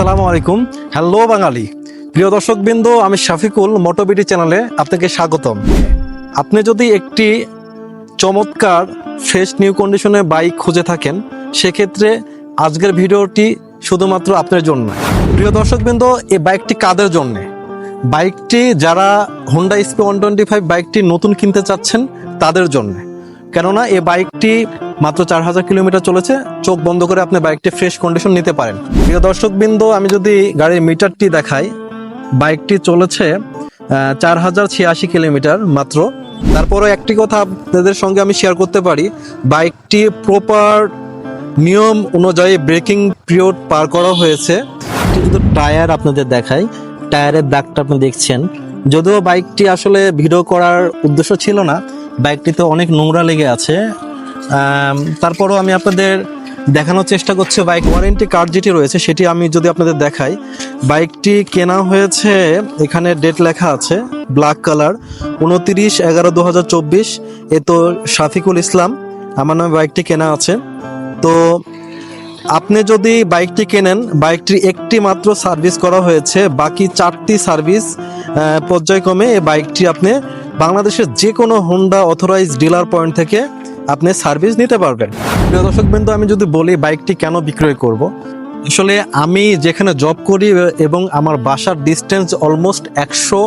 আলাইকুম। হ্যালো বাঙালি। প্রিয় দর্শকবৃন্দ, আমি শাফিকুল মোটোবিডি চ্যানেলে আপনাকে স্বাগতম। আপনি যদি একটি চমৎকার ফ্রেশ নিউ কন্ডিশনে বাইক খুঁজে থাকেন, সেক্ষেত্রে আজকের ভিডিওটি শুধুমাত্র আপনার জন্য। প্রিয় দর্শকবৃন্দ, এই বাইকটি কাদের জন্যে? বাইকটি যারা Honda SP one twenty five বাইকটি নতুন কিনতে চাচ্ছেন, তাদের জন্য। কেননা, এই বাইকটি মাত্র চার হাজার কিলোমিটার চলেছে। চোখ বন্ধ করে আপনি বাইকটি ফ্রেশ কন্ডিশন নিতে পারেন। প্রিয় দর্শকবৃন্দ, আমি যদি গাড়ির মিটারটি দেখাই, বাইকটি চলেছে চার হাজার ছিয়াশি কিলোমিটার মাত্র। তারপরে একটি কথা আপনাদের সঙ্গে আমি শেয়ার করতে পারি, বাইকটি প্রপার নিয়ম অনুযায়ী ব্রেকিং পিরিয়ড পার করা হয়েছে। কিন্তু টায়ার আপনাদের দেখাই টায়ারের দাগটা আপনি দেখছেন। যদিও বাইকটি আসলে ভিডিও করার উদ্দেশ্য ছিল না, বাইকটিতে অনেক নোংরা লেগে আছে। তারপরও আমি আপনাদের দেখানোর চেষ্টা করছি বাইক ওয়ারেন্টি কার্ড যেটি রয়েছে, সেটি আমি যদি আপনাদের দেখাই। বাইকটি কেনা হয়েছে, এখানে ডেট লেখা আছে ব্ল্যাক কালার উনতিরিশ এগারো দু হাজার চব্বিশ। এ তো শাফিকুল ইসলাম, আমার নামে বাইকটি কেনা আছে। তো আপনি যদি বাইকটি কেনেন বাইকটির একটি মাত্র সার্ভিস করা হয়েছে, বাকি চারটি সার্ভিস পর্যায়ক্রমে এই বাইকটি আপনি বাংলাদেশের যে কোনো হোন্ডা অথরাইজ ডিলার পয়েন্ট থেকে আপনি সার্ভিস নিতে পারবেন। প্রিয় দর্শক বিন্দু আমি যদি বলি বাইকটি কেন বিক্রয় করব? আসলে আমি যেখানে জব করি এবং আমার বাসার ডিস্টেন্স অলমোস্ট একশো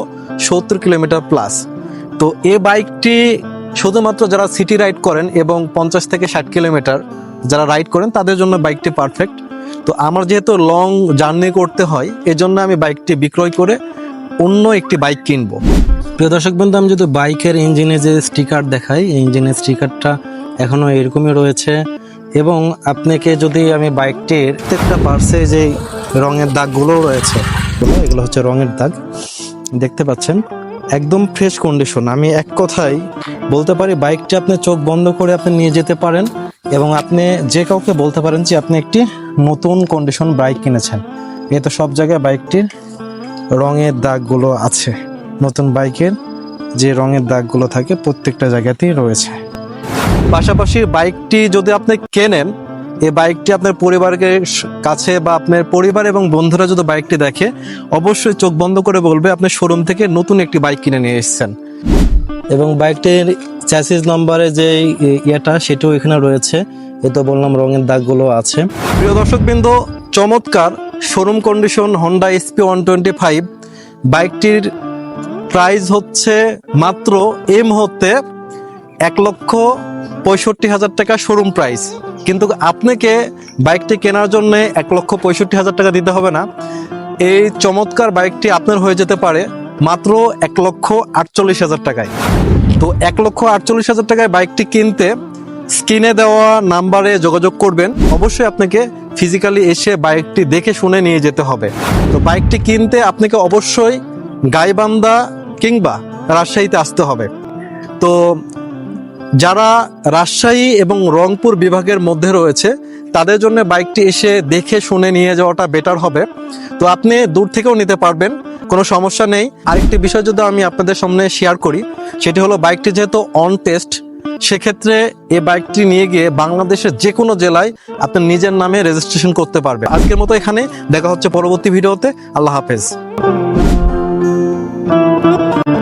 সত্তর কিলোমিটার প্লাস তো এ বাইকটি শুধুমাত্র যারা সিটি রাইড করেন এবং পঞ্চাশ থেকে ষাট কিলোমিটার যারা রাইড করেন, তাদের জন্য বাইকটি পারফেক্ট তো আমার যেহেতু লং জার্নি করতে হয়, এজন্য আমি বাইকটি বিক্রয় করে অন্য একটি বাইক কিনবো। প্রিয় দর্শক বন্ধু, আমি যদি বাইকের ইঞ্জিনে যে স্টিকার দেখাই ইঞ্জিনের স্টিকারটা এখনও এরকমই রয়েছে। এবং আপনাকে যদি আমি বাইকটির প্রত্যেকটা পার্সে যে রঙের দাগগুলো রয়েছে, এগুলো হচ্ছে রঙের দাগ, দেখতে পাচ্ছেন? একদম ফ্রেশ কন্ডিশন আমি এক কথাই বলতে পারি, বাইকটি আপনি চোখ বন্ধ করে আপনি নিয়ে যেতে পারেন এবং আপনি যে কাউকে বলতে পারেন যে আপনি একটি নতুন কন্ডিশন বাইক কিনেছেন। এ তো সব জায়গায় বাইকটির রঙের দাগগুলো আছে। নতুন বাইকের যে রঙের দাগগুলো থাকে প্রত্যেকটা জায়গাতেই রয়েছে। পাশাপাশি বাইকটি যদি আপনি কেনেন এই বাইকটি আপনার পরিবারের কাছে বা আপনার পরিবার এবং বন্ধুরা যদি বাইকটি দেখে, অবশ্যই চোখ বন্ধ করে বলবে, আপনি শোরুম থেকে নতুন একটি বাইক কিনে নিয়ে এসেছেন। এবং বাইকটির চ্যাসিস নাম্বারে যে ইয়েটা, সেটাও এখানে রয়েছে। এ তো বললাম রঙের দাগগুলো আছে। প্রিয় দর্শকবৃন্দ, চমৎকার showroom condition Honda SP one twenty five বাইকটির প্রাইস হচ্ছে মাত্র এই মুহূর্তে এক লক্ষ পঁয়ষট্টি হাজার টাকা শোরুম প্রাইস কিন্তু আপনাকে বাইকটি কেনার জন্য এক লক্ষ পঁয়ষট্টি হাজার টাকা দিতে হবে না। এই চমৎকার বাইকটি আপনার হয়ে যেতে পারে মাত্র এক লক্ষ আটচল্লিশ হাজার টাকায়। তো এক লক্ষ আটচল্লিশ হাজার টাকায় বাইকটি কিনতে স্ক্রিনে দেওয়া নাম্বারে যোগাযোগ করবেন। অবশ্যই আপনাকে ফিজিক্যালি এসে বাইকটি দেখে শুনে নিয়ে যেতে হবে। তো বাইকটি কিনতে আপনাকে অবশ্যই গাইবান্ধা কিংবা রাজশাহীতে আসতে হবে। তো যারা রাজশাহী এবং রংপুর বিভাগের মধ্যে রয়েছে, তাদের জন্য বাইকটি এসে দেখে শুনে নিয়ে যাওয়াটা বেটার হবে। তো আপনি দূর থেকেও নিতে পারবেন, কোনো সমস্যা নেই। আরেকটি বিষয় যদি আমি আপনাদের সামনে শেয়ার করি, সেটি হলো বাইকটি যেহেতু অন টেস্ট সেক্ষেত্রে এই বাইকটি নিয়ে গিয়ে বাংলাদেশের যে কোনো জেলায় আপনি নিজের নামে রেজিস্ট্রেশন করতে পারবে আজকের মতো এখানে, দেখা হচ্ছে পরবর্তী ভিডিওতে। আল্লাহ হাফেজ। Música